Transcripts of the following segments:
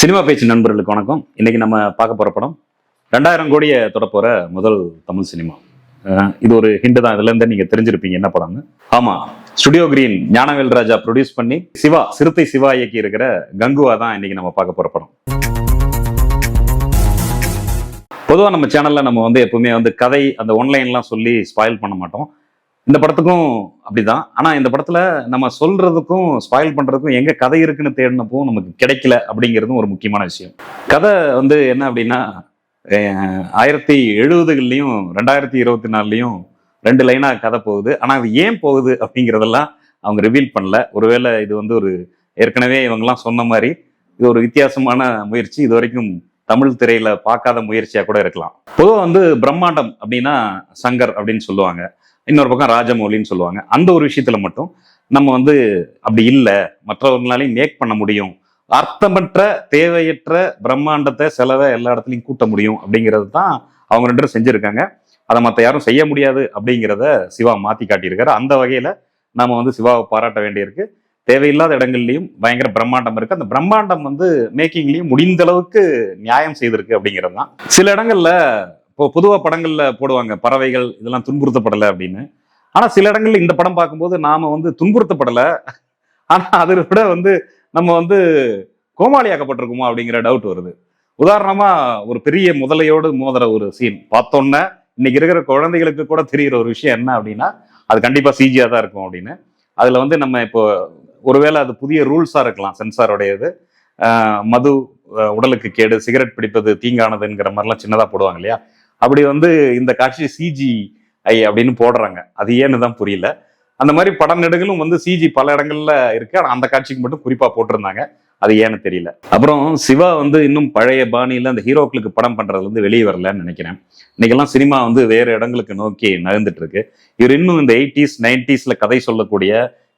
Cinema பேச்சு நண்பர்களுக்கு வணக்கம். இன்னைக்கு நம்ம பார்க்க போகிற படம் ரெண்டாயிரம் கோடியை தொடப்போகிற முதல் தமிழ் சினிமா. இது ஒரு ஹிண்ட் தான். இதுலேருந்து நீங்கள் தெரிஞ்சிருப்பீங்க என்ன படம்னு. ஆமாம் studio green Gnanavel Raja produce பண்ணி சிவா சிறுத்தை சிவா இயக்கி இருக்கிற கங்குவா தான் இன்னைக்கு நம்ம பார்க்க போகிற படம். பொதுவாக நம்ம சேனலில் நம்ம வந்து எப்பவுமே வந்து கதை அந்த ஒன்லைன்லாம் சொல்லி ஸ்பாயில் பண்ண மாட்டோம். இந்த படத்துக்கும் அப்படிதான். ஆனா இந்த படத்துல நம்ம சொல்றதுக்கும் ஸ்பாயில் பண்றதுக்கும் எங்க கதை இருக்குன்னு தேடினப்போ நமக்கு கிடைக்கல அப்படிங்கிறதும் ஒரு முக்கியமான விஷயம். கதை வந்து என்ன அப்படின்னா ஆயிரத்தி எழுபதுகள்லையும் ரெண்டாயிரத்தி இருபத்தி நாலுலையும் ரெண்டு லைனா கதை போகுது. ஆனா அது ஏன் போகுது அப்படிங்கிறதெல்லாம் அவங்க ரிவீல் பண்ணல. ஒருவேளை இது வந்து ஒரு ஏற்கனவே இவங்கெல்லாம் சொன்ன மாதிரி இது ஒரு வித்தியாசமான முயற்சி. இது வரைக்கும் தமிழ் திரையில பார்க்காத முயற்சியா கூட இருக்கலாம். பொதுவாக வந்து பிரம்மாண்டம் அப்படின்னா சங்கர் அப்படின்னு சொல்லுவாங்க. இன்னொரு பக்கம் ராஜமௌலின்னு சொல்லுவாங்க. அந்த ஒரு விஷயத்துல மட்டும் நம்ம வந்து அப்படி இல்லை. மற்றவர்களாலையும் மேக் பண்ண முடியும். அர்த்தமற்ற தேவையற்ற பிரம்மாண்டத்தை செலவை எல்லா இடத்துலையும் கூட்ட முடியும் அப்படிங்கிறது தான் அவங்க ரெண்டு பேரும் செஞ்சுருக்காங்க. அதை மற்ற யாரும் செய்ய முடியாது அப்படிங்கிறத சிவா மாற்றி காட்டியிருக்காரு. அந்த வகையில் நாம் வந்து சிவாவை பாராட்ட வேண்டியிருக்கு. தேவையில்லாத இடங்கள்லையும் பயங்கர பிரம்மாண்டம் இருக்கு. அந்த பிரம்மாண்டம் வந்து மேக்கிங்லையும் முடிந்த அளவுக்கு நியாயம் செய்திருக்கு அப்படிங்கிறது தான். சில இடங்கள்ல இப்போ பொதுவாக படங்கள்ல போடுவாங்க பறவைகள் இதெல்லாம் துன்புறுத்தப்படலை அப்படின்னு. ஆனா சில இடங்கள்ல இந்த படம் பார்க்கும்போது நாம வந்து துன்புறுத்தப்படலை. ஆனா அதை விட வந்து நம்ம வந்து கோமாளியாக்கப்பட்டிருக்குமா அப்படிங்கிற டவுட் வருது. உதாரணமா ஒரு பெரிய முதலையோடு மோதுற ஒரு சீன் பார்த்தோன்னே இன்னைக்கு இருக்கிற குழந்தைகளுக்கு கூட தெரிகிற ஒரு விஷயம் என்ன அப்படின்னா அது கண்டிப்பாக சிஜியாக தான் இருக்கும் அப்படின்னு. அதில் வந்து நம்ம இப்போ ஒருவேளை அது புதிய ரூல்ஸா இருக்கலாம் சென்சாரோடையது மது உடலுக்கு கேடு சிகரெட் பிடிப்பது தீங்கானதுங்கிற மாதிரிலாம் சின்னதா போடுவாங்க இல்லையா? அப்படி வந்து இந்த காட்சி சிஜி ஐ அப்படின்னு போடுறாங்க. அது ஏன்னு தான் புரியல. அந்த மாதிரி படம் நெடுகளும் வந்து சிஜி பல இடங்கள்ல இருக்கு. ஆனால் அந்த காட்சிக்கு மட்டும் குறிப்பா போட்டிருந்தாங்க. அது ஏன்னு தெரியல. அப்புறம் சிவா வந்து இன்னும் பழைய பாணியில் அந்த ஹீரோக்களுக்கு படம் பண்றதுல இருந்து வெளியே வரலன்னு நினைக்கிறேன். இன்னைக்கெல்லாம் சினிமா வந்து வேற இடங்களுக்கு நோக்கி நகர்ந்துட்டு இருக்கு. இவர் இன்னும் இந்த எயிட்டிஸ் நைன்டிஸ்ல கதை சொல்லக்கூடிய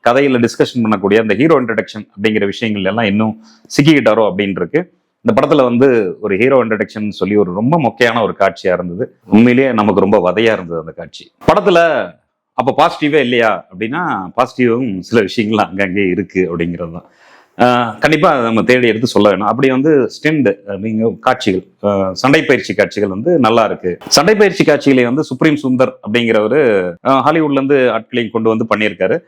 கதையில டிஸ்கஷன் பண்ணக்கூடிய அந்த ஹீரோ இன்ட்ரடக்ஷன் அப்படிங்கிற விஷயங்கள் எல்லாம் இன்னும் சிக்கிக்கிட்டாரோ அப்படின்னு இருக்கு. இந்த படத்துல வந்து ஒரு ஹீரோ இன்ட்ரடக்ஷன் சொல்லி ஒரு ரொம்ப மொக்கையான ஒரு காட்சியா இருந்தது. உண்மையிலேயே நமக்கு ரொம்ப வதையா இருந்தது அந்த காட்சி. படத்துல அப்ப பாசிட்டிவே இல்லையா? அப்படின்னா பாசிட்டிவும் சில விஷயங்கள் அங்கங்கே இருக்கு அப்படிங்கிறது தான். கண்டிப்பாக கண்டிப்பா நம்ம தேடி எடுத்து சொல்ல வேணும். அப்படி வந்து ஸ்டெண்ட் அப்படிங்கிற காட்சிகள் சண்டை பயிற்சி காட்சிகள் வந்து நல்லா இருக்கு. சண்டை பயிற்சி காட்சிகளை வந்து சுப்ரீம் சுந்தர் அப்படிங்கிறவரு ஹாலிவுட்ல இருந்து ஆட்களையும் கொண்டு வந்து பண்ணியிருக்காரு.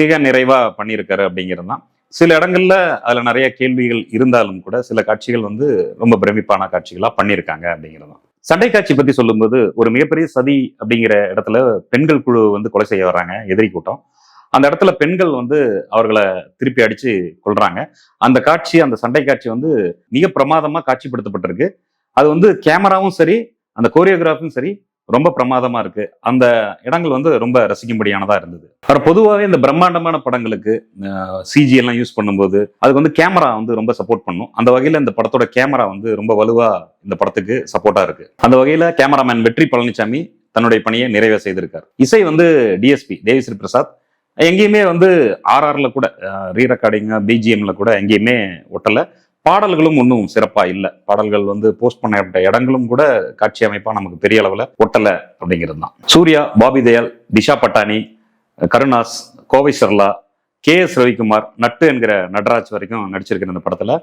மிக நிறைவா பண்ணியிருக்காரு அப்படிங்கிறது தான். சில இடங்கள்ல அதுல நிறைய கேள்விகள் இருந்தாலும் கூட சில காட்சிகள் வந்து ரொம்ப பிரமிப்பான காட்சிகளா பண்ணியிருக்காங்க அப்படிங்கிறது சண்டை காட்சி பத்தி சொல்லும்போது ஒரு மிகப்பெரிய சதி அப்படிங்கிற இடத்துல பெண்கள் குழு வந்து கொலை செய்ய வர்றாங்க எதிரி கூட்டம். அந்த இடத்துல பெண்கள் வந்து அவர்களை திருப்பி அடிச்சு கொள்றாங்க அந்த காட்சி அந்த சண்டை காட்சி வந்து மிக பிரமாதமா காட்சிப்படுத்தப்பட்டிருக்கு. அது வந்து கேமராவும் சரி அந்த கோரியோகிராஃபும் சரி ரொம்ப பிரமாதமாக இருக்குது அந்த இடங்கள் வந்து ரொம்ப ரசிக்கும்படியானதாக இருந்தது. அப்புறம் பொதுவாகவே இந்த பிரம்மாண்டமான படங்களுக்கு சிஜி எல்லாம் யூஸ் பண்ணும்போது அதுக்கு வந்து கேமரா வந்து ரொம்ப சப்போர்ட் பண்ணும். அந்த வகையில் இந்த படத்தோட கேமரா வந்து ரொம்ப வலுவாக இந்த படத்துக்கு சப்போர்ட்டாக இருக்குது அந்த வகையில் கேமராமேன் வெற்றி பழனிசாமி தன்னுடைய பணியை நிறைவே செய்திருக்கார். இசை வந்து டிஎஸ்பி தேவிஸ்ரீ பிரசாத். எங்கேயுமே வந்து ஆர்ஆர்ல கூட ரீ பிஜிஎம்ல கூட எங்கேயுமே ஒட்டலை. பாடல்களும் ஒன்றும் சிறப்பாக இல்லை. பாடல்கள் வந்து போஸ்ட் பண்ணப்பட்ட இடங்களும் கூட காட்சி அமைப்பாக நமக்கு பெரிய அளவில் ஒட்டலை அப்படிங்கிறது தான். சூர்யா பாபி தயால் திஷா பட்டானி கருணாஸ் கோவை சர்லா கே எஸ் ரவிக்குமார் நட்டு என்கிற நடராஜ் வரைக்கும் நடிச்சிருக்கிற இந்த படத்தில்.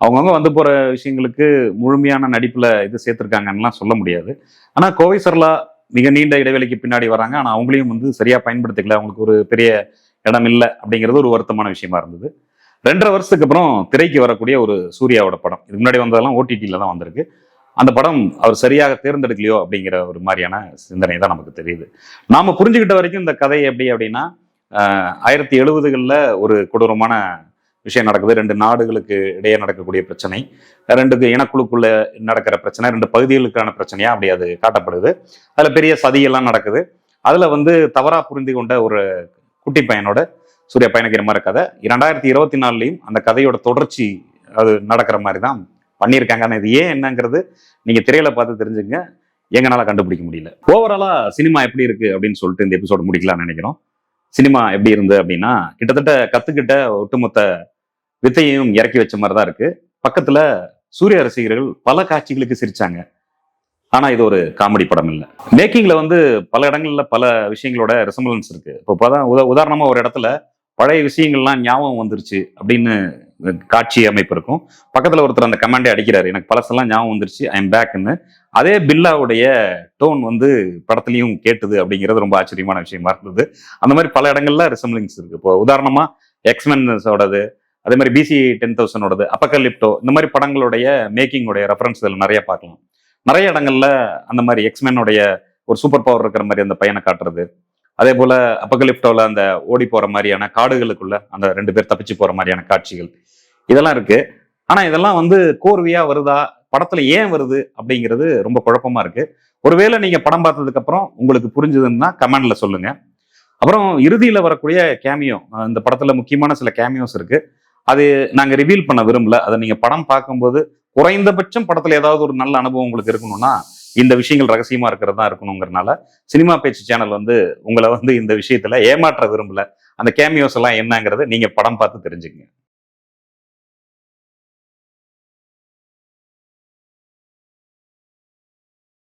அவங்கவுங்க வந்து போகிற விஷயங்களுக்கு முழுமையான நடிப்பில் இது சேர்த்துருக்காங்கன்னெலாம் சொல்ல முடியாது. ஆனால் கோவை சர்லா மிக நீண்ட இடைவெளிக்கு பின்னாடி வராங்க. ஆனால் அவங்களையும் வந்து சரியாக பயன்படுத்திக்கல. அவங்களுக்கு ஒரு பெரிய இடம் இல்லை அப்படிங்கிறது ஒரு வருத்தமான விஷயமா இருந்தது. ரெண்டரை வருஷத்துக்கு அப்புறம் திரைக்கு வரக்கூடிய ஒரு சூர்யாவோட படம். இதுக்கு முன்னாடி வந்ததெல்லாம் ஓடிடியில் தான் வந்திருக்கு. அந்த படம் அவர் சரியாக தேர்ந்தெடுக்கலையோ அப்படிங்கிற ஒரு மாதிரியான சிந்தனை தான் நமக்கு தெரியுது. நாம் புரிஞ்சுக்கிட்ட வரைக்கும் இந்த கதை எப்படி அப்படின்னா ஆயிரத்தி எழுபதுகளில் ஒரு கொடூரமான விஷயம் நடக்குது. ரெண்டு நாடுகளுக்கு இடையே நடக்கக்கூடிய பிரச்சனை. ரெண்டு இனக்குழுக்குள்ள நடக்கிற பிரச்சனை. ரெண்டு பகுதிகளுக்கான பிரச்சனையா அப்படி அது காட்டப்படுது. அதில் பெரிய சதியெல்லாம் நடக்குது. அதில் வந்து தவறாக புரிந்து கொண்ட ஒரு குட்டி பையனோட சூர்யா பயணிக்கிற மாதிரி கதை? இரண்டாயிரத்தி இருபத்தி நாலுலையும் அந்த கதையோட தொடர்ச்சி அது நடக்கிற மாதிரி தான் பண்ணியிருக்காங்க. ஆனால் இது ஏன் என்னங்கிறது நீங்கள் திரையில பார்த்து தெரிஞ்சுங்க எங்கனால கண்டுபிடிக்க முடியல. ஓவராலாக சினிமா எப்படி இருக்கு அப்படின்னு சொல்லிட்டு இந்த எபிசோடு முடிக்கலாம்னு நினைக்கிறோம். சினிமா எப்படி இருந்து அப்படின்னா கிட்டத்தட்ட கத்துக்கிட்ட ஒட்டுமொத்த வித்தையையும் இறக்கி வச்ச மாதிரி தான் இருக்கு. பக்கத்தில் சூரிய ரசிகர்கள் பல காட்சிகளுக்கு சிரிச்சாங்க. ஆனால் இது ஒரு காமெடி படம் இல்லை. மேக்கிங்கில் வந்து பல இடங்களில் பல விஷயங்களோட ரெசம்பலன்ஸ் இருக்குது இப்போ இப்பதான் உத உதாரணமாக ஒரு இடத்துல பழைய விஷயங்கள்லாம் ஞாபகம் வந்துருச்சு அப்படின்னு காட்சி அமைப்பு இருக்கும். பக்கத்தில் ஒருத்தர் அந்த கமாண்டே அடிக்கிறாரு. எனக்கு பழசெல்லாம் ஞாபகம் வந்துருச்சு. ஐ எம் பேக்னு அதே பில்லாவுடைய டோன் வந்து படத்துலையும் கேட்டுது அப்படிங்கிறது ரொம்ப ஆச்சரியமான விஷயமா இருந்தது. அந்த மாதிரி பல இடங்கள்ல ரிசம்பிளிங்ஸ் இருக்கு. இப்போ உதாரணமா எக்ஸ்மென்ஸோடது அதே மாதிரி பிசி டென் தௌசண்டோடது அப்பக்கலிப்டோ இந்த மாதிரி படங்களுடைய மேக்கிங்கோடைய ரெஃபரன்ஸ் இதில் நிறைய பார்க்கலாம். நிறைய இடங்கள்ல அந்த மாதிரி எக்ஸ்மென்னுடைய ஒரு சூப்பர் பவர் இருக்கிற மாதிரி அந்த பையனை காட்டுறது. அதே போல அப்பகலிப்டோல அந்த ஓடி போற மாதிரியான காடுகளுக்குள்ள அந்த ரெண்டு பேர் தப்பிச்சு போற மாதிரியான காட்சிகள். இதெல்லாம் இருக்கு. ஆனா இதெல்லாம் வந்து கோர்வையா வருதா? படத்துல ஏன் வருது? அப்படிங்கிறது ரொம்ப குழப்பமா இருக்கு. ஒருவேளை நீங்க படம் பார்த்ததுக்கு அப்புறம் உங்களுக்கு புரிஞ்சுதுன்னா கமெண்ட்ல சொல்லுங்க. அப்புறம் இறுதியில வரக்கூடிய கேமியோ இந்த படத்துல முக்கியமான சில கேமியோஸ் இருக்கு. அது நாங்க ரிவீல் பண்ண விரும்பல. அதை நீங்க படம் பார்க்கும்போது குறைந்தபட்சம் படத்துல ஏதாவது ஒரு நல்ல அனுபவம் உங்களுக்கு இருக்கணும்னா இந்த விஷயங்கள் ரகசியமா இருக்கிறது தான் இருக்கணுங்கிறனால சினிமா பேச்சு சேனல் வந்து உங்களை வந்து இந்த விஷயத்துல ஏமாற்ற விரும்பல. அந்த கேமியோஸ் எல்லாம் என்னங்கிறத நீங்க படம் பார்த்து தெரிஞ்சுக்கங்க.